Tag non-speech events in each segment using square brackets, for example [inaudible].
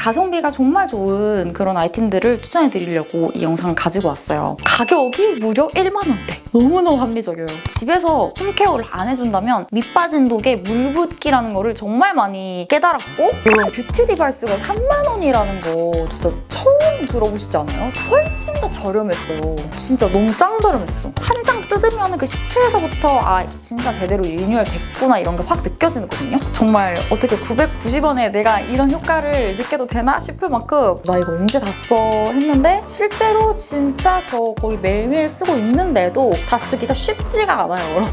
가성비가 정말 좋은 그런 아이템들을 추천해 드리려고 이 영상을 가지고 왔어요. 가격이 무려 1만 원대. 너무너무 합리적이에요. 집에서 홈케어를 안 해준다면 밑 빠진 독에 물 붓기라는 거를 정말 많이 깨달았고 이런 뷰티 디바이스가 3만 원이라는 거 진짜 처음 들어보시지 않아요? 훨씬 더 저렴했어요. 진짜 너무 짱 저렴했어. 한 장 뜯으면 그 시트에서부터 아 진짜 제대로 리뉴얼 됐구나 이런 게 확 느껴지거든요. 정말 어떻게 990원에 내가 이런 효과를 느껴도 되나 싶을 만큼 나 이거 언제 다 써 했는데 실제로 진짜 저 거의 매일매일 쓰고 있는데도 다 쓰기가 쉽지가 않아요 여러분.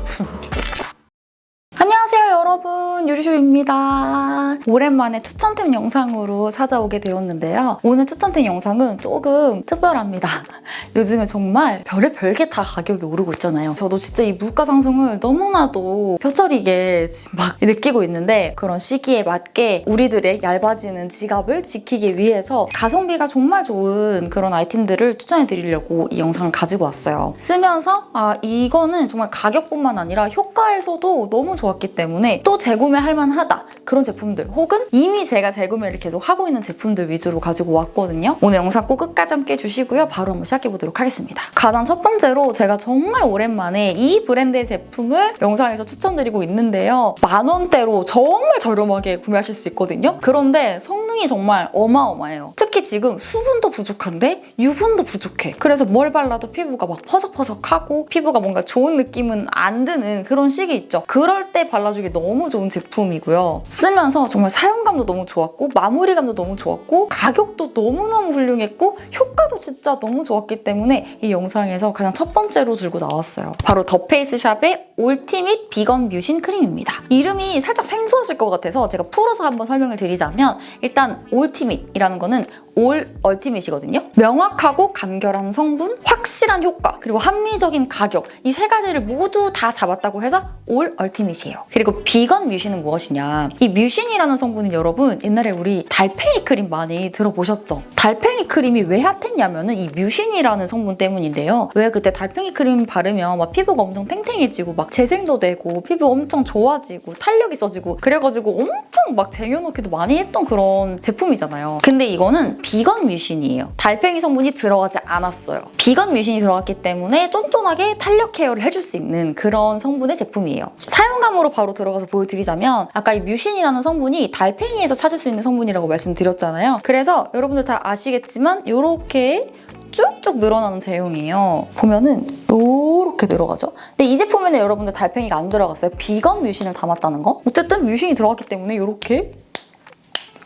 여러분 유리쇼입니다. 오랜만에 추천템 영상으로 찾아오게 되었는데요. 오늘 추천템 영상은 조금 특별합니다. [laughs] 요즘에 정말 별의 별 게 다 가격이 오르고 있잖아요. 저도 진짜 이 물가 상승을 너무나도 뼈저리게 막 [laughs] 느끼고 있는데 그런 시기에 맞게 우리들의 얇아지는 지갑을 지키기 위해서 가성비가 정말 좋은 그런 아이템들을 추천해 드리려고 이 영상을 가지고 왔어요. 쓰면서 아 이거는 정말 가격뿐만 아니라 효과에서도 너무 좋았기 때문에 또 재구매할 만하다. 그런 제품들. 혹은 이미 제가 재구매를 계속 하고 있는 제품들 위주로 가지고 왔거든요. 오늘 영상 꼭 끝까지 함께 해주시고요. 바로 한번 시작해 보도록 하겠습니다. 가장 첫 번째로 제가 정말 오랜만에 이 브랜드의 제품을 영상에서 추천드리고 있는데요. 만 원대로 정말 저렴하게 구매하실 수 있거든요. 그런데 성 능이 정말 어마어마해요 특히 지금 수분도 부족한데 유분도 부족해 그래서 뭘 발라도 피부가 막 퍼석퍼석하고 피부가 뭔가 좋은 느낌은 안 드는 그런 시기 있죠 그럴 때 발라주기 너무 좋은 제품이고요. 쓰면서 정말 사용감도 너무 좋았고 마무리감도 너무 좋았고 가격도 너무너무 훌륭했고 효과도 진짜 너무 좋았기 때문에 이 영상에서 가장 첫 번째로 들고 나왔어요. 바로 더 페이스 샵의 올티밋 비건 뮤신 크림입니다. 이름이 살짝 생소하실 것 같아서 제가 풀어서 한번 설명을 드리자면 일단 올티밋이라는 거는 올 얼티밋이거든요. 명확하고 간결한 성분, 확실한 효과, 그리고 합리적인 가격 이 세 가지를 모두 다 잡았다고 해서 올 얼티밋이에요. 그리고 비건 뮤신은 무엇이냐? 이 뮤신이라는 성분은 여러분 옛날에 우리 달팽이 크림 많이 들어보셨죠? 달팽이 크림이 왜 핫했냐면 은 이 뮤신이라는 성분 때문인데요. 왜 그때 달팽이 크림 바르면 막 피부가 엄청 탱탱해지고 막 재생도 되고 피부 엄청 좋아지고 탄력 있어지고 그래가지고 엄청 막 쟁여놓기도 많이 했던 그런 제품이잖아요. 근데 이거는 비건 뮤신이에요. 달팽이 성분이 들어가지 않았어요. 비건 뮤신이 들어갔기 때문에 쫀쫀하게 탄력 케어를 해줄 수 있는 그런 성분의 제품이에요. 사용감으로 바로 들어가서 보여드리자면 아까 이 뮤신이라는 성분이 달팽이에서 찾을 수 있는 성분이라고 말씀드렸잖아요. 그래서 여러분들 다 아시겠지만 이렇게 쭉쭉 늘어나는 제형이에요. 보면은 이렇게 늘어가죠. 근데 이 제품에는 여러분들 달팽이가 안 들어갔어요. 비건 뮤신을 담았다는 거. 어쨌든 뮤신이 들어갔기 때문에 이렇게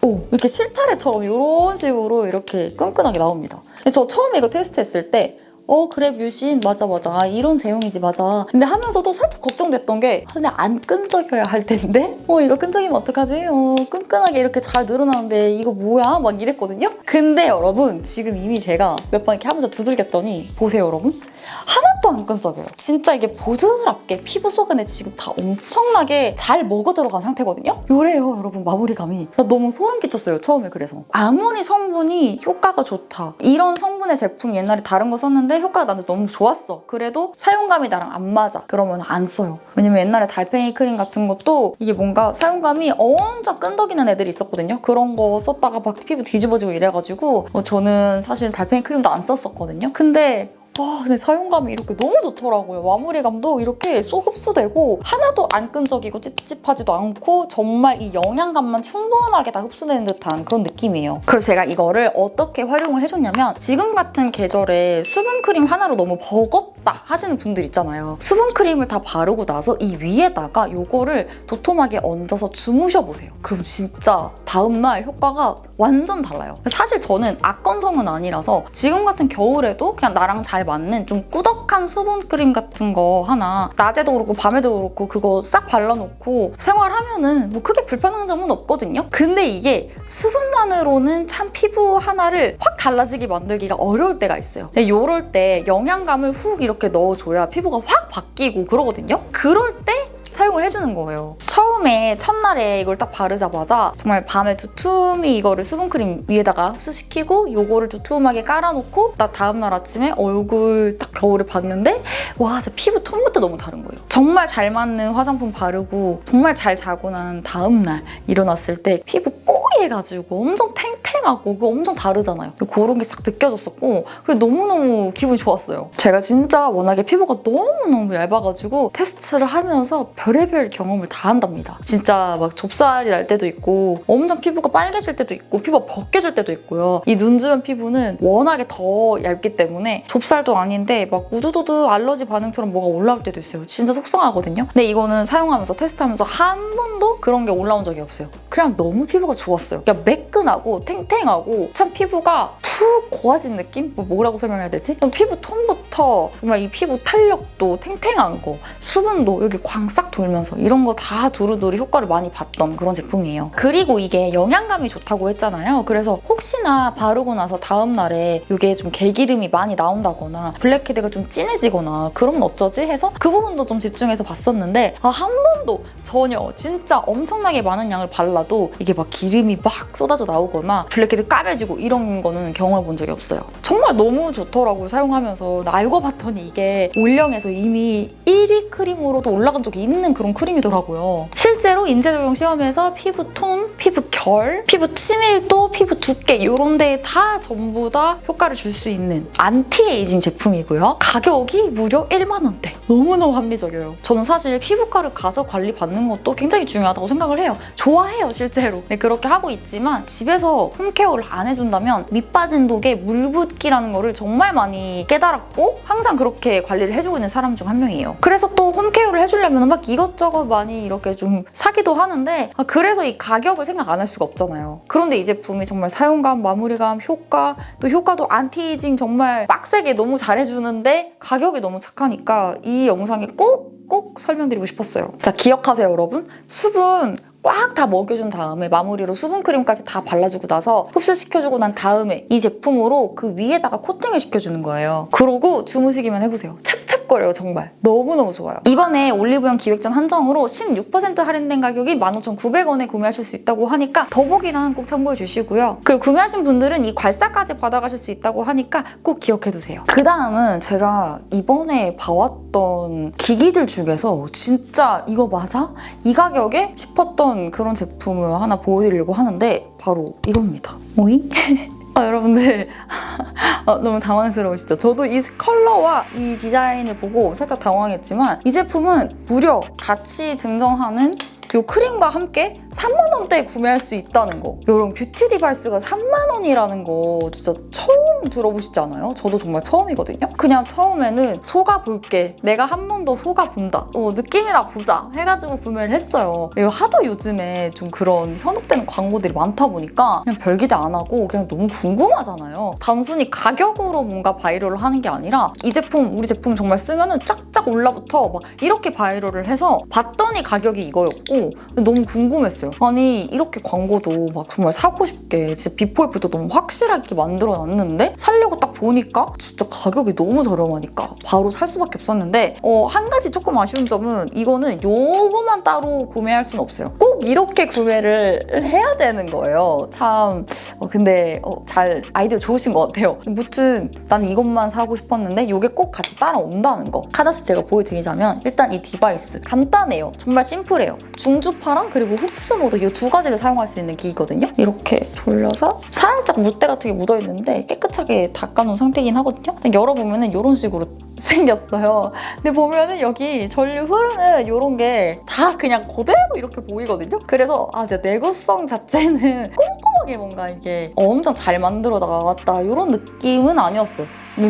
오 이렇게 실타래처럼 이런 식으로 이렇게 끈끈하게 나옵니다. 저 처음에 이거 테스트했을 때 어 그래 뮤신 맞아 맞아. 아, 이런 제형이지 맞아. 근데 하면서도 살짝 걱정됐던 게 아, 근데 안 끈적여야 할 텐데? 어 이거 끈적이면 어떡하지? 어 끈끈하게 이렇게 잘 늘어나는데 이거 뭐야? 막 이랬거든요? 근데 여러분 지금 이미 제가 몇 번 이렇게 하면서 두들겼더니 보세요 여러분 하나도 안 끈적여요. 진짜 이게 보드랍게 피부 속 안에 지금 다 엄청나게 잘 먹어 들어간 상태거든요. 요래요, 여러분 마무리감이. 나 너무 소름 끼쳤어요, 처음에 그래서. 아무리 성분이 효과가 좋다. 이런 성분의 제품 옛날에 다른 거 썼는데 효과가 나한테 너무 좋았어. 그래도 사용감이 나랑 안 맞아. 그러면 안 써요. 왜냐면 옛날에 달팽이 크림 같은 것도 이게 뭔가 사용감이 엄청 끈덕이는 애들이 있었거든요. 그런 거 썼다가 막 피부 뒤집어지고 이래가지고 어, 저는 사실 달팽이 크림도 안 썼었거든요. 근데 와 근데 사용감이 이렇게 너무 좋더라고요. 마무리감도 이렇게 쏙 흡수되고 하나도 안 끈적이고 찝찝하지도 않고 정말 이 영양감만 충분하게 다 흡수되는 듯한 그런 느낌이에요. 그래서 제가 이거를 어떻게 활용을 해줬냐면 지금 같은 계절에 수분크림 하나로 너무 버겁다 하시는 분들 있잖아요. 수분크림을 다 바르고 나서 이 위에다가 이거를 도톰하게 얹어서 주무셔보세요. 그럼 진짜 다음날 효과가 완전 달라요. 사실 저는 악건성은 아니라서 지금 같은 겨울에도 그냥 나랑 잘 맞는 좀 꾸덕한 수분 크림 같은 거 하나 낮에도 그렇고 밤에도 그렇고 그거 싹 발라놓고 생활하면은 뭐 크게 불편한 점은 없거든요. 근데 이게 수분만으로는 참 피부 하나를 확 달라지게 만들기가 어려울 때가 있어요. 이럴 때 영양감을 훅 이렇게 넣어줘야 피부가 확 바뀌고 그러거든요. 그럴 때 사용을 해주는 거예요. 처음에 첫날에 이걸 딱 바르자마자 정말 밤에 두툼히 이거를 수분크림 위에다가 흡수시키고 요거를 두툼하게 깔아놓고 나 다음날 아침에 얼굴 딱 겨울에 봤는데 와 진짜 피부 톤부터 너무 다른 거예요. 정말 잘 맞는 화장품 바르고 정말 잘 자고 난 다음날 일어났을 때 피부 뽀얘가지고 엄청 탱 탱하고 그거 엄청 다르잖아요. 그런 게 싹 느껴졌었고 그리고 너무너무 기분이 좋았어요. 제가 진짜 워낙에 피부가 너무너무 얇아가지고 테스트를 하면서 별의별 경험을 다 한답니다. 진짜 막 좁쌀이 날 때도 있고 엄청 피부가 빨개질 때도 있고 피부가 벗겨질 때도 있고요. 이 눈 주변 피부는 워낙에 더 얇기 때문에 좁쌀도 아닌데 막 우두두두 알러지 반응처럼 뭐가 올라올 때도 있어요. 진짜 속상하거든요. 근데 이거는 사용하면서 테스트하면서 한 번도 그런 게 올라온 적이 없어요. 그냥 너무 피부가 좋았어요. 그냥 매끈하고 탱 탱하고 참 피부가 푹 고와진 느낌? 뭐 뭐라고 설명해야 되지? 좀 피부 톤부터 정말 이 피부 탄력도 탱탱한 거, 수분도 여기 광 싹 돌면서 이런 거 다 두루두루 효과를 많이 봤던 그런 제품이에요. 그리고 이게 영양감이 좋다고 했잖아요. 그래서 혹시나 바르고 나서 다음 날에 이게 좀 개기름이 많이 나온다거나 블랙헤드가 좀 진해지거나 그러면 어쩌지 해서 그 부분도 좀 집중해서 봤었는데 아, 한 번도 전혀 진짜 엄청나게 많은 양을 발라도 이게 막 기름이 막 쏟아져 나오거나 블랙헤드 까매지고 이런 거는 경험해 본 적이 없어요. 정말 너무 좋더라고요 사용하면서 나 알고 봤더니 이게 올영에서 이미 1위 크림으로도 올라간 적이 있는 그런 크림이더라고요. 실제로 인체 적용 시험에서 피부 톤, 피부 결, 피부 치밀도, 피부 두께 이런 데에 다 전부 다 효과를 줄 수 있는 안티에이징 제품이고요. 가격이 무려 1만 원대. 너무너무 합리적이에요. 저는 사실 피부과를 가서 관리 받는 것도 굉장히 중요하다고 생각을 해요. 좋아해요, 실제로. 네, 그렇게 하고 있지만 집에서 홈케어를 안 해준다면 밑 빠진 독에 물 붓기라는 거를 정말 많이 깨달았고 항상 그렇게 관리를 해주고 있는 사람 중 한 명이에요. 그래서 또 홈케어를 해주려면 막 이것저것 많이 이렇게 좀 사기도 하는데 아, 그래서 이 가격을 생각 안 할 수가 없잖아요. 그런데 이 제품이 정말 사용감, 마무리감, 효과 또 효과도 안티에이징 정말 빡세게 너무 잘해주는데 가격이 너무 착하니까 이 영상에 꼭꼭 설명드리고 싶었어요. 자, 기억하세요, 여러분. 수분 꽉 다 먹여준 다음에 마무리로 수분크림까지 다 발라주고 나서 흡수시켜주고 난 다음에 이 제품으로 그 위에다가 코팅을 시켜주는 거예요. 그러고 주무시기만 해보세요. 찹찹 거려요, 정말. 너무너무 좋아요. 이번에 올리브영 기획전 한정으로 16% 할인된 가격이 15,900원에 구매하실 수 있다고 하니까 더보기란 꼭 참고해 주시고요. 그리고 구매하신 분들은 이 괄사까지 받아가실 수 있다고 하니까 꼭 기억해 두세요. 그 다음은 제가 이번에 봐왔던 기기들 중에서 진짜 이거 맞아? 이 가격에 싶었던 그런 제품을 하나 보여드리려고 하는데 바로 이겁니다. 오잉? [laughs] 아, 여러분들 [laughs] 어, 너무 당황스러우시죠? 저도 이 컬러와 이 디자인을 보고 살짝 당황했지만 이 제품은 무려 같이 증정하는 이 크림과 함께 3만 원대에 구매할 수 있다는 거. 이런 뷰티 디바이스가 3만 원이라는 거 진짜 처음 들어보시지 않아요? 저도 정말 처음이거든요. 그냥 처음에는 속아볼게. 내가 한 번 더 속아본다. 어, 느낌이나 보자. 해가지고 구매를 했어요. 이거 하도 요즘에 좀 그런 현혹되는 광고들이 많다 보니까 그냥 별 기대 안 하고 그냥 너무 궁금하잖아요. 단순히 가격으로 뭔가 바이럴을 하는 게 아니라 이 제품, 우리 제품 정말 쓰면은 쫙쫙 올라붙어 막 이렇게 바이럴을 해서 봤더니 가격이 이거였고 너무 궁금했어요. 아니 이렇게 광고도 막 정말 사고 싶게 진짜 비포 애프도 너무 확실하게 만들어 놨는데 살려고 딱 보니까 진짜 가격이 너무 저렴하니까 바로 살 수밖에 없었는데 어, 한 가지 조금 아쉬운 점은 이거는 요거만 따로 구매할 수는 없어요. 꼭 이렇게 구매를 해야 되는 거예요. 참 어, 근데 어, 잘 아이디어 좋으신 것 같아요. 무튼 나는 이것만 사고 싶었는데 이게 꼭 같이 따라온다는 거. 하나씩 제가 보여드리자면 일단 이 디바이스 간단해요. 정말 심플해요. 중 주파랑 그리고 흡수 모드 이 두 가지를 사용할 수 있는 기기거든요. 이렇게 돌려서 살짝 물때 같은 게 묻어 있는데 깨끗하게 닦아놓은 상태이긴 하거든요. 근데 열어보면은 이런 식으로 생겼어요. 근데 보면은 여기 전류 흐르는 이런 게 다 그냥 그대로 이렇게 보이거든요. 그래서 아, 제 내구성 자체는 [laughs] 꼼꼼하게 뭔가 이게 엄청 잘 만들어 나갔다 이런 느낌은 아니었어요.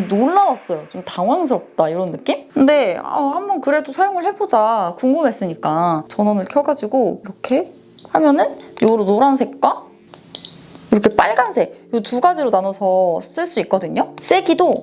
놀라웠어요. 좀 당황스럽다 이런 느낌? 근데 아, 한번 그래도 사용을 해보자 궁금했으니까 전원을 켜가지고 이렇게 하면은 요로 노란색과 이렇게 빨간색 이 두 가지로 나눠서 쓸 수 있거든요. 세기도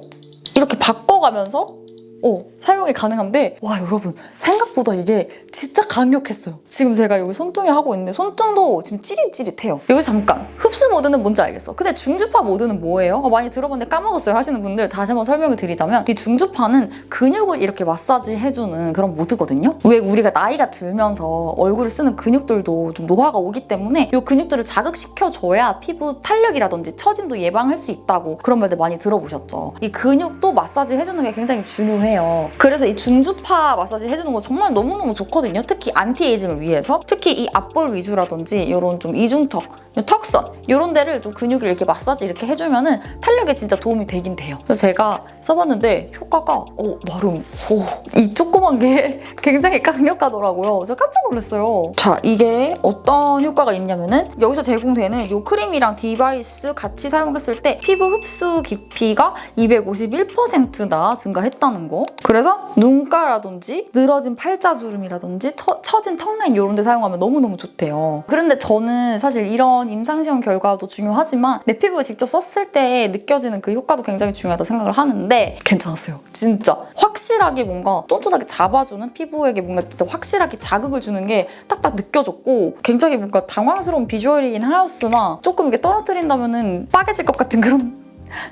이렇게 바꿔가면서 어, 사용이 가능한데 와 여러분 생각보다 이게 진짜 강력했어요. 지금 제가 여기 손등에 하고 있는데 손등도 지금 찌릿찌릿해요. 여기 잠깐 흡수 모드는 뭔지 알겠어. 근데 중주파 모드는 뭐예요? 어, 많이 들어봤는데 까먹었어요 하시는 분들 다시 한번 설명을 드리자면 이 중주파는 근육을 이렇게 마사지 해주는 그런 모드거든요. 왜 우리가 나이가 들면서 얼굴을 쓰는 근육들도 좀 노화가 오기 때문에 이 근육들을 자극시켜줘야 피부 탄력이라든지 처짐도 예방할 수 있다고 그런 말들 많이 들어보셨죠. 이 근육도 마사지 해주는 게 굉장히 중요해요. 그래서 이 중주파 마사지 해주는 거 정말 너무너무 좋거든요. 특히 안티에이징을 위해서 특히 이 앞볼 위주라든지 이런 좀 이중턱 턱선 이런 데를 좀 근육을 이렇게 마사지 이렇게 해주면은 탄력에 진짜 도움이 되긴 돼요. 그래서 제가 써봤는데 효과가 어, 나름 오, 이 조그만 게 [laughs] 굉장히 강력하더라고요. 제가 깜짝 놀랐어요. 자 이게 어떤 효과가 있냐면은 여기서 제공되는 이 크림이랑 디바이스 같이 사용했을 때 피부 흡수 깊이가 251%나 증가했다는 거. 그래서 눈가라든지 늘어진 팔자주름이라든지 터- 처진 턱라인 이런 데 사용하면 너무너무 좋대요. 그런데 저는 사실 이런 임상시험 결과도 중요하지만 내 피부에 직접 썼을 때 느껴지는 그 효과도 굉장히 중요하다고 생각을 하는데 괜찮았어요. 진짜. 확실하게 뭔가 쫀쫀하게 잡아주는 피부에게 뭔가 진짜 확실하게 자극을 주는 게 딱딱 느껴졌고 굉장히 뭔가 당황스러운 비주얼이긴 하였으나 조금 이게 떨어뜨린다면 은 빠개질 것 같은 그런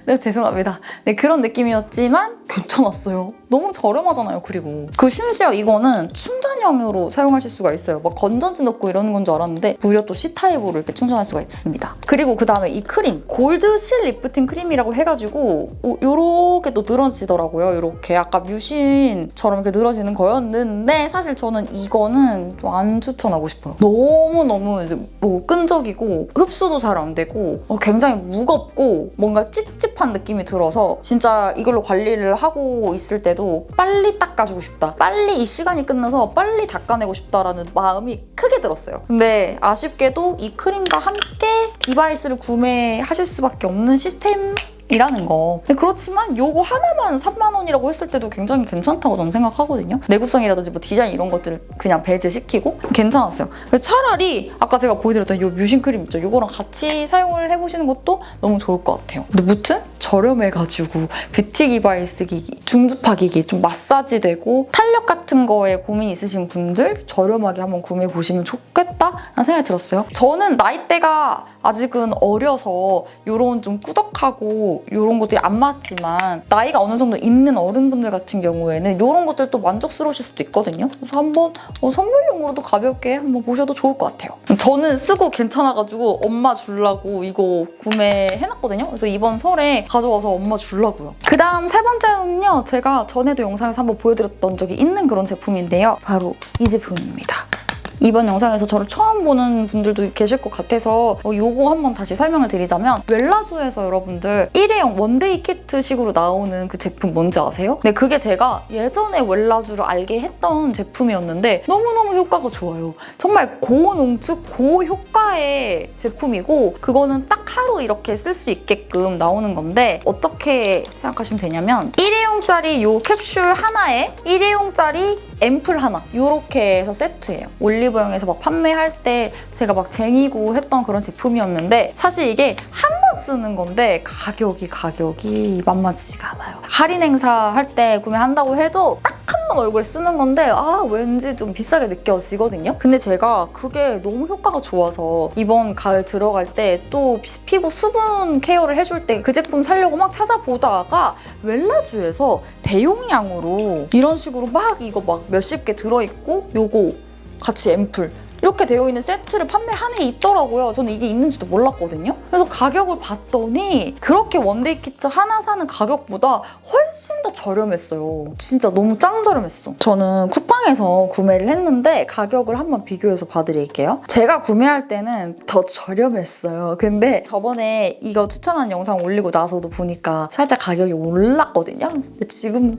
네, 죄송합니다. 네, 그런 느낌이었지만 괜찮았어요. 너무 저렴하잖아요, 그리고. 그 심지어 이거는 충전형으로 사용하실 수가 있어요. 막 건전지 넣고 이러는 건 줄 알았는데 무려 또 C타입으로 이렇게 충전할 수가 있습니다. 그리고 그 다음에 이 크림, 골드 실 리프팅 크림이라고 해가지고 오, 요렇게 또 늘어지더라고요. 요렇게 아까 뮤신처럼 이렇게 늘어지는 거였는데 사실 저는 이거는 좀 안 추천하고 싶어요. 너무너무 뭐 끈적이고 흡수도 잘 안 되고 어, 굉장히 무겁고 뭔가 찝찝한 느낌이 들어서 진짜 이걸로 관리를 하고 있을 때도 빨리 닦아주고 싶다. 빨리 이 시간이 끝나서 빨리 닦아내고 싶다라는 마음이 크게 들었어요. 근데 아쉽게도 이 크림과 함께 디바이스를 구매하실 수밖에 없는 시스템 이라는 거. 그렇지만 요거 하나만 3만 원이라고 했을 때도 굉장히 괜찮다고 저는 생각하거든요. 내구성이라든지 뭐 디자인 이런 것들을 그냥 배제시키고 괜찮았어요. 차라리 아까 제가 보여드렸던 요 뮤신 크림 있죠. 요거랑 같이 사용을 해보시는 것도 너무 좋을 것 같아요. 근데 무튼 저렴해가지고 뷰티 디바이스 기기, 중주파 기기 좀 마사지 되고 탄력 같은 거에 고민 있으신 분들 저렴하게 한번 구매해 보시면 좋겠다라는 생각이 들었어요. 저는 나이대가 아직은 어려서 요런 좀 꾸덕하고 요런 것들이 안 맞지만 나이가 어느 정도 있는 어른분들 같은 경우에는 요런 것들도 만족스러우실 수도 있거든요. 그래서 한번 어, 선물용으로도 가볍게 한번 보셔도 좋을 것 같아요. 저는 쓰고 괜찮아가지고 엄마 주려고 이거 구매해놨거든요. 그래서 이번 설에 가져와서 엄마 주려고요. 그 다음 세 번째는요. 제가 전에도 영상에서 한번 보여드렸던 적이 있는 그런 제품인데요. 바로 이 제품입니다. 이번 영상에서 저를 처음 보는 분들도 계실 것 같아서 어, 요거 한번 다시 설명을 드리자면 웰라주에서 여러분들 일회용 원데이 키트 식으로 나오는 그 제품 뭔지 아세요? 네, 그게 제가 예전에 웰라주를 알게 했던 제품이었는데 너무너무 효과가 좋아요. 정말 고농축, 고효과의 제품이고 그거는 딱 하루 이렇게 쓸 수 있게끔 나오는 건데 어떻게 생각하시면 되냐면 일회용짜리 요 캡슐 하나에 일회용짜리 앰플 하나 이렇게 해서 세트예요. 올리브영에서 막 판매할 때 제가 막 쟁이고 했던 그런 제품이었는데 사실 이게 한 번 쓰는 건데 가격이 가격이 만만치가 않아요. 할인 행사 할 때 구매한다고 해도 딱 한번 얼굴에 쓰는 건데 아 왠지 좀 비싸게 느껴지거든요. 근데 제가 그게 너무 효과가 좋아서 이번 가을 들어갈 때 또 피부 수분 케어를 해줄 때 그 제품 사려고 막 찾아보다가 웰라주에서 대용량으로 이런 식으로 막 이거 막 몇십 개 들어있고 요거 같이 앰플 이렇게 되어 있는 세트를 판매하는 게 있더라고요. 저는 이게 있는지도 몰랐거든요. 그래서 가격을 봤더니 그렇게 원데이 키트 하나 사는 가격보다 훨씬 더 저렴했어요. 진짜 너무 짱 저렴했어. 저는 쿠팡에서 구매를 했는데 가격을 한번 비교해서 봐드릴게요. 제가 구매할 때는 더 저렴했어요. 근데 저번에 이거 추천한 영상 올리고 나서도 보니까 살짝 가격이 올랐거든요. 근데 지금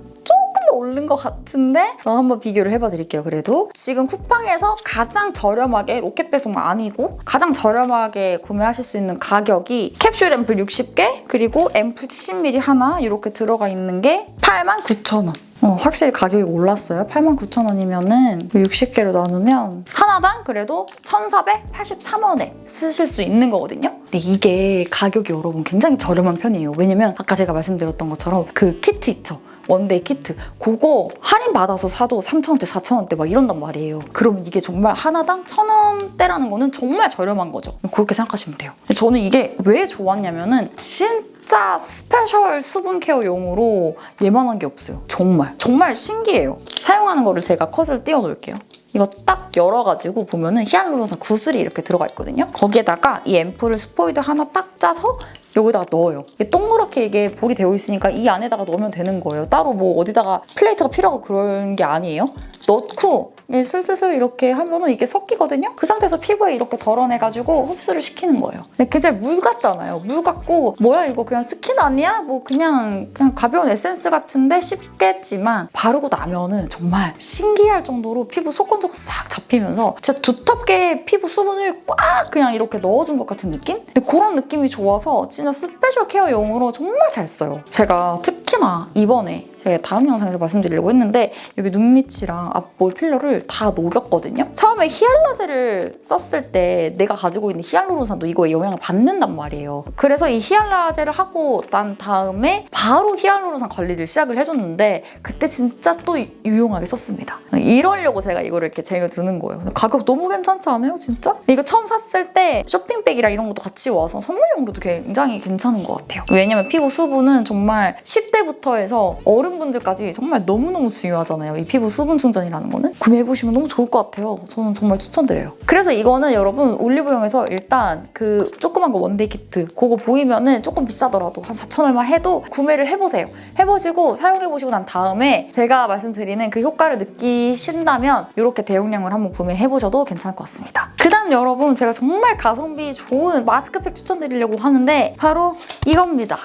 더 오른 것 같은데 저 한번 비교를 해봐 드릴게요 그래도 지금 쿠팡에서 가장 저렴하게 로켓 배송 아니고 가장 저렴하게 구매하실 수 있는 가격이 캡슐 앰플 60개 그리고 앰플 70ml 하나 이렇게 들어가 있는 게 89,000원 어, 확실히 가격이 올랐어요. 89,000원이면은 60개로 나누면 하나당 그래도 1,483원에 쓰실 수 있는 거거든요. 근데 이게 가격이 여러분 굉장히 저렴한 편이에요. 왜냐면 아까 제가 말씀드렸던 것처럼 그 키트 있죠. 원데이 키트 그거 할인 받아서 사도 3,000원대, 4,000원대 막 이런단 말이에요. 그러면 이게 정말 하나당 1,000원대라는 거는 정말 저렴한 거죠. 그렇게 생각하시면 돼요. 저는 이게 왜 좋았냐면은 진짜 스페셜 수분 케어 용으로 예만한 게 없어요. 정말. 정말 신기해요. 사용하는 거를 제가 컷을 띄워 놓을게요. 이거 딱 열어가지고 보면은 히알루론산 구슬이 이렇게 들어가 있거든요. 거기에다가 이 앰플을 스포이드 하나 딱 짜서 여기다가 넣어요. 이게 동그랗게 이게 볼이 되어 있으니까 이 안에다가 넣으면 되는 거예요. 따로 뭐 어디다가 플레이트가 필요하고 그런 게 아니에요. 넣고 이 슬슬슬 이렇게 하면은 이게 섞이거든요. 그 상태에서 피부에 이렇게 덜어내가지고 흡수를 시키는 거예요. 근데 굉장히 물 같잖아요. 물 같고 뭐야 이거 그냥 스킨 아니야? 뭐 그냥 그냥 가벼운 에센스 같은데 쉽겠지만 바르고 나면은 정말 신기할 정도로 피부 속건조가 싹 잡히면서 진짜 두텁게 피부 수분을 꽉 그냥 이렇게 넣어준 것 같은 느낌? 근데 그런 느낌이 좋아서 진짜 스페셜 케어용으로 정말 잘 써요. 제가 특히나 이번에 제가 다음 영상에서 말씀드리려고 했는데 여기 눈 밑이랑 앞볼 필러를 다 녹였거든요. 처음에 히알라제를 썼을 때 내가 가지고 있는 히알루론산도 이거에 영향을 받는단 말이에요. 그래서 이 히알라제를 하고 난 다음에 바로 히알루론산 관리를 시작을 해줬는데 그때 진짜 또 유용하게 썼습니다. 이러려고 제가 이거를 이렇게 쟁여두는 거예요. 가격 너무 괜찮지 않아요? 진짜? 이거 처음 샀을 때 쇼핑백이랑 이런 것도 같이 와서 선물용으로도 굉장히 괜찮은 것 같아요. 왜냐면 피부 수분은 정말 10대부터 해서 어른분들까지 정말 너무너무 중요하잖아요. 이 피부 수분 충전이라는 거는. 구매해보 시면 너무 좋을 것 같아요. 저는 정말 추천드려요. 그래서 이거는 여러분 올리브영에서 일단 그 조그만 거 원데이 키트 그거 보이면은 조금 비싸더라도 한 4천 얼마 해도 구매를 해보세요. 해보시고 사용해보시고 난 다음에 제가 말씀드리는 그 효과를 느끼신다면 이렇게 대용량을 한번 구매해보셔도 괜찮을 것 같습니다. 그 다음 여러분 제가 정말 가성비 좋은 마스크팩 추천드리려고 하는데 바로 이겁니다.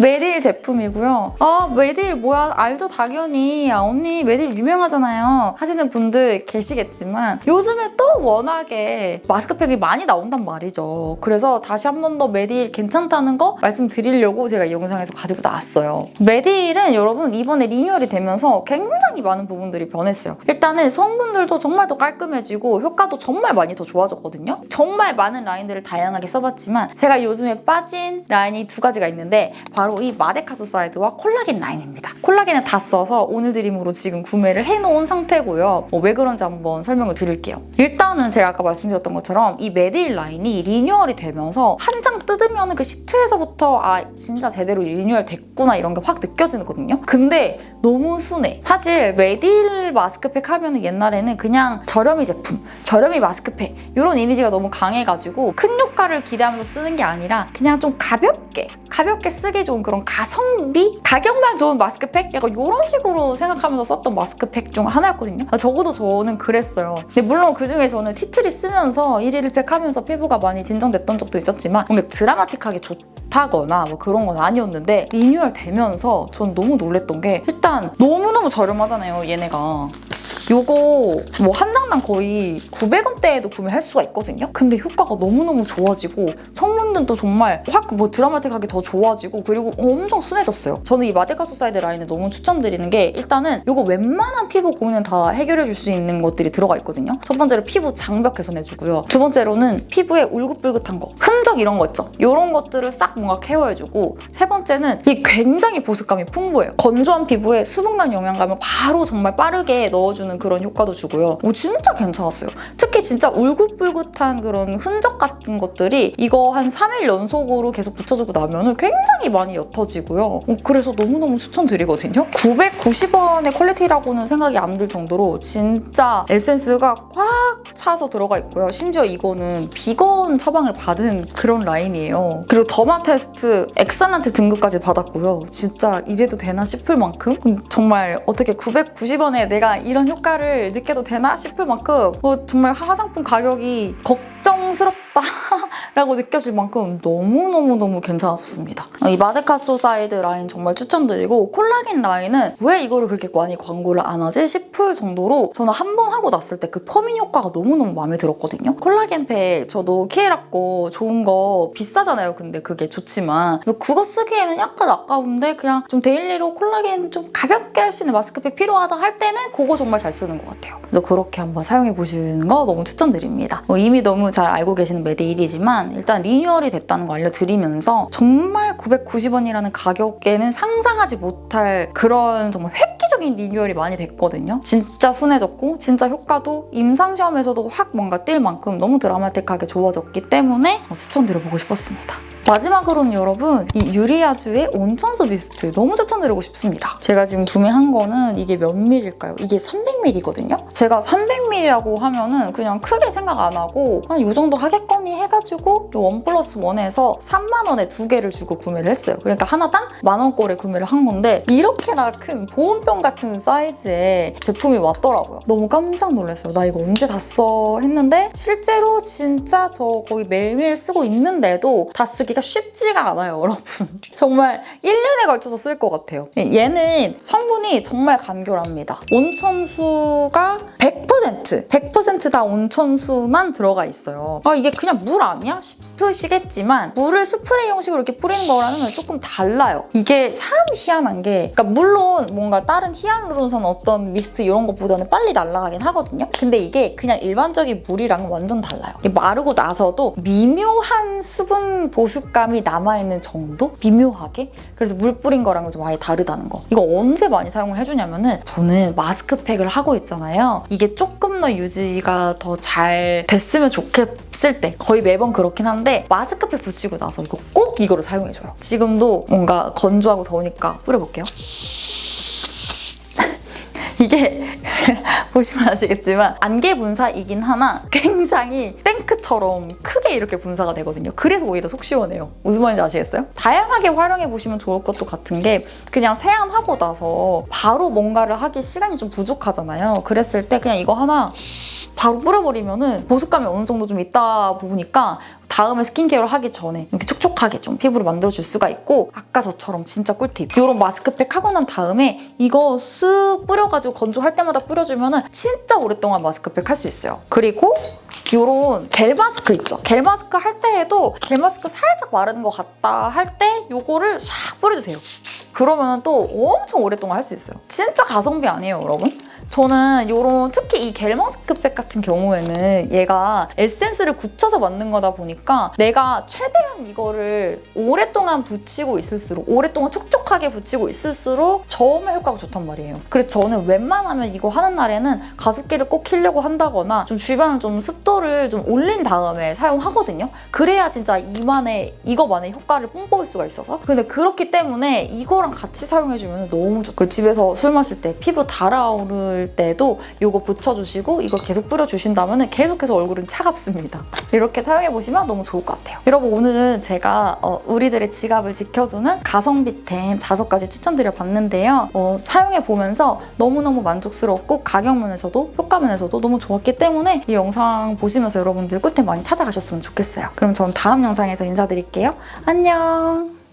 메딜 제품이고요. 아 메딜 뭐야 알죠 당연히 아, 언니 메딜 유명하잖아요 하시는 분들 계시겠지만 요즘에 또 워낙에 마스크팩이 많이 나온단 말이죠. 그래서 다시 한 번 더 메딜 괜찮다는 거 말씀드리려고 제가 이 영상에서 가지고 나왔어요. 메딜은 여러분 이번에 리뉴얼이 되면서 굉장히 많은 부분들이 변했어요. 일단은 성분들도 정말 더 깔끔해지고 효과도 정말 많이 더 좋아졌거든요. 정말 많은 라인들을 다양하게 써봤지만 제가 요즘에 빠진 라인이 두 가지가 있는데 바로 이 마데카소사이드와 콜라겐 라인입니다. 콜라겐을 다 써서 오늘 드림으로 지금 구매를 해놓은 상태고요. 뭐 왜 그런지 한번 설명을 드릴게요. 일단은 제가 아까 말씀드렸던 것처럼 이 메딜 라인이 리뉴얼이 되면서 한 장 뜯으면 그 시트에서부터 아 진짜 제대로 리뉴얼 됐구나 이런 게 확 느껴지거든요. 근데 너무 순해. 사실 메딜 마스크팩 하면 옛날에는 그냥 저렴이 제품, 저렴이 마스크팩 이런 이미지가 너무 강해가지고 큰 효과를 기대하면서 쓰는 게 아니라 그냥 좀 가볍게 가볍게 쓰기 좋은 그런 가성비? 가격만 좋은 마스크팩? 약간 이런 식으로 생각하면서 썼던 마스크팩 중 하나였거든요. 아, 적어도 저는 그랬어요. 근데 물론 그 중에 저는 티트리 쓰면서 1일 1팩 하면서 피부가 많이 진정됐던 적도 있었지만 뭔가 드라마틱하게 좋다거나 뭐 그런 건 아니었는데 리뉴얼 되면서 전 너무 놀랬던 게 일단 너무너무 저렴하잖아요, 얘네가. 요거 뭐 한 장당 거의 900원대에도 구매할 수가 있거든요. 근데 효과가 너무너무 좋아지고 성분들도 정말 확 뭐 드라마틱하게 더 좋아지고 그리고 엄청 순해졌어요. 저는 이 마데카소사이드 라인을 너무 추천드리는 게 일단은 요거 웬만한 피부 고민은 다 해결해 줄 수 있는 것들이 들어가 있거든요. 첫 번째로 피부 장벽 개선해주고요. 두 번째로는 피부에 울긋불긋한 거, 흔적 이런 거 있죠. 이런 것들을 싹 뭔가 케어해주고 세 번째는 이 굉장히 보습감이 풍부해요. 건조한 피부에 수분감 영양감을 바로 정말 빠르게 넣어주는 그런 효과도 주고요. 오 진짜 괜찮았어요. 특히 진짜 울긋불긋한 그런 흔적 같은 것들이 이거 한 3일 연속으로 계속 붙여주고 나면 은 굉장히 많이 옅어지고요. 어, 그래서 너무너무 추천드리거든요. 990원의 퀄리티라고는 생각이 안 들 정도로 진짜 에센스가 꽉 차서 들어가 있고요. 심지어 이거는 비건 처방을 받은 그런 라인이에요. 그리고 더마 테스트 엑셀런트 등급까지 받았고요. 진짜 이래도 되나 싶을 만큼 음, 정말 어떻게 990원에 내가 이런 효과 를 느껴도 되나 싶을 만큼 어, 정말 화장품 가격이 걱정스럽 다 라고 느껴질 만큼 너무너무너무 괜찮았습니다. 이 마데카소 사이드 라인 정말 추천드리고 콜라겐 라인은 왜 이거를 그렇게 많이 광고를 안 하지 싶을 정도로 저는 한 번 하고 났을 때그 퍼밍 효과가 너무너무 마음에 들었거든요. 콜라겐 팩 저도 키에라 거 좋은 거 비싸잖아요. 근데 그게 좋지만 그거 쓰기에는 약간 아까운데 그냥 좀 데일리로 콜라겐 좀 가볍게 할 수 있는 마스크팩 필요하다 할 때는 그거 정말 잘 쓰는 것 같아요. 그래서 그렇게 한번 사용해 보시는 거 너무 추천드립니다. 뭐 이미 너무 잘 알고 계시는 메데일이지만 일단 리뉴얼이 됐다는 거 알려드리면서 정말 990원이라는 가격에는 상상하지 못할 그런 정말 획기적인 리뉴얼이 많이 됐거든요. 진짜 순해졌고 진짜 효과도 임상시험에서도 확 뭔가 뛸 만큼 너무 드라마틱하게 좋아졌기 때문에 추천드려보고 싶었습니다. 마지막으로는 여러분 이 유리아주의 온천수 미스트 너무 추천드리고 싶습니다. 제가 지금 구매한 거는 이게 몇 밀일까요? 이게 300ml거든요. 제가 300ml라고 하면은 그냥 크게 생각 안 하고 한 이 정도 하겠거니 해가지고 원 플러스 원에서 3만 원에 두 개를 주고 구매를 했어요. 그러니까 하나당 만 원꼴에 구매를 한 건데 이렇게나 큰 보온병 같은 사이즈의 제품이 왔더라고요. 너무 깜짝 놀랐어요. 나 이거 언제 다 써 했는데 실제로 진짜 저 거의 매일매일 쓰고 있는데도 다 쓰기 가 쉽지가 않아요, 여러분. [laughs] 정말 1년에 걸쳐서 쓸 것 같아요. 얘는 성분이 정말 간결합니다. 온천수가 100% 100%다 온천수만 들어가 있어요. 아 이게 그냥 물 아니야? 싶으시겠지만 물을 스프레이 형식으로 이렇게 뿌리는 거랑은 조금 달라요. 이게 참 희한한 게 그러니까 물론 뭔가 다른 히알루론산 어떤 미스트 이런 것보다는 빨리 날아가긴 하거든요. 근데 이게 그냥 일반적인 물이랑은 완전 달라요. 마르고 나서도 미묘한 수분 보습 감이 남아있는 정도? 미묘하게? 그래서 물 뿌린 거랑은 좀 아예 다르다는 거. 이거 언제 많이 사용을 해주냐면은 저는 마스크팩을 하고 있잖아요. 이게 조금 더 유지가 더 잘 됐으면 좋겠을 때 거의 매번 그렇긴 한데 마스크팩 붙이고 나서 이거 꼭 이거를 사용해줘요. 지금도 뭔가 건조하고 더우니까 뿌려볼게요. [laughs] 이게 보시면 아시겠지만 안개 분사이긴 하나 굉장히 탱크처럼 크게 이렇게 분사가 되거든요. 그래서 오히려 속 시원해요. 무슨 말인지 아시겠어요? 다양하게 활용해 보시면 좋을 것도 같은 게 그냥 세안하고 나서 바로 뭔가를 하기 시간이 좀 부족하잖아요. 그랬을 때 그냥 이거 하나 바로 뿌려버리면은 보습감이 어느 정도 좀 있다 보니까 다음에 스킨케어를 하기 전에 이렇게 촉촉하게 좀 피부를 만들어줄 수가 있고 아까 저처럼 진짜 꿀팁. 이런 마스크팩 하고 난 다음에 이거 쓱 뿌려가지고 건조할 때마다 뿌려주면 은 진짜 오랫동안 마스크팩 할 수 있어요. 그리고 요런 겔 마스크 있죠? 겔 마스크 할 때에도 겔 마스크 살짝 마르는 것 같다 할때 요거를 샥 뿌려주세요 그러면 또 엄청 오랫동안 할 수 있어요 진짜 가성비 아니에요 여러분? 저는 요런 특히 이겔 마스크팩 같은 경우에는 얘가 에센스를 굳혀서 만든 거다 보니까 내가 최대한 이거를 오랫동안 붙이고 있을수록 오랫동안 촉촉하게 붙이고 있을수록 저음의 효과가 좋단 말이에요. 그래서 저는 웬만하면 이거 하는 날에는 가습기를 꼭 키려고 한다거나 좀 주변을 좀 습도를 좀 올린 다음에 사용하거든요. 그래야 진짜 이만의 이거만의 효과를 뽐볼 수가 있어서 근데 그렇기 때문에 이거랑 같이 사용해주면 너무 좋고 집에서 술 마실 때 피부 달아오를 때도 이거 붙여주시고 이거 계속 뿌려주신다면 계속해서 얼굴은 차갑습니다. [laughs] 이렇게 사용해보시면 너무 좋을 것 같아요. 여러분 오늘은 제가 어, 우리들의 지갑을 지켜주는 가성비템 다섯 가지 추천드려봤는데요. 어, 사용해보면서 너무너무 만족스럽고 가격 면에서도 효과 면에서도 너무 좋았기 때문에 이 영상 보시면서 여러분들 꿀템 많이 찾아가셨으면 좋겠어요. 그럼 전 다음 영상에서 인사드릴게요. 안녕!